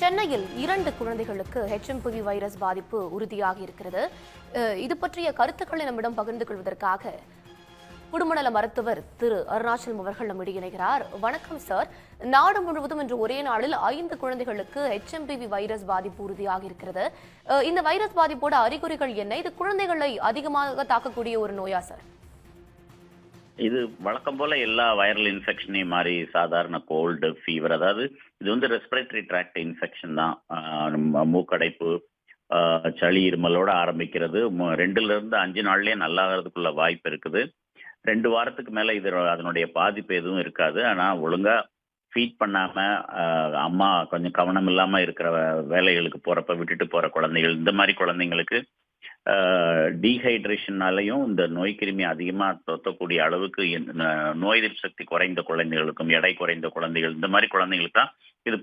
சென்னையில் இரண்டு குழந்தைகளுக்கு ஹெச்எம்பிவி வைரஸ் பாதிப்பு உறுதியாகி இருக்கிறது. இது பற்றிய கருத்துக்களை நம்மிடம் பகிர்ந்து கொள்வதற்காக குடும்பநல மருத்துவர் திரு அருணாச்சலம் அவர்கள் நம்மிடையே இணைகிறார். வணக்கம் சார். நாடு முழுவதும் இன்று ஒரே நாளில் ஐந்து குழந்தைகளுக்கு ஹெச்எம்பிவி வைரஸ் பாதிப்பு உறுதியாகி இருக்கிறது. இந்த வைரஸ் பாதிப்போட அறிகுறிகள் என்ன? இது குழந்தைகளை அதிகமாக தாக்கக்கூடிய ஒரு நோயா சார்? இது வழக்கம் போல எல்லா வைரல் இன்ஃபெக்ஷனையும் மாதிரி சாதாரண கோல்டு ஃபீவர் அதாவது இது வந்து ரெஸ்பிரேட்டரி ட்ராக்ட் இன்ஃபெக்ஷன் தான். மூக்கடைப்பு சளி இருமலோட ஆரம்பிக்கிறது. ரெண்டுல இருந்து அஞ்சு நாள்லயே நல்லாகிறதுக்குள்ள வாய்ப்பு இருக்குது. ரெண்டு வாரத்துக்கு மேல இது அதனுடைய பாதிப்பு எதுவும் இருக்காது. ஆனா ஒழுங்கா ஃபீட் பண்ணாம அம்மா கொஞ்சம் கவனம் இல்லாம இருக்கிற வேலைகளுக்கு போறப்ப விட்டுட்டு போற குழந்தைகள் இந்த மாதிரி குழந்தைங்களுக்கு டீஹைட்ரேஷனாலையும் இந்த நோய் கிருமி அதிகமாக தொத்தக்கூடிய அளவுக்கு நோய் எதிர்ப்பு சக்தி குறைந்த குழந்தைகளுக்கும் எடை குறைந்த குழந்தைகள் இந்த மாதிரி குழந்தைங்களுக்கு தான் இது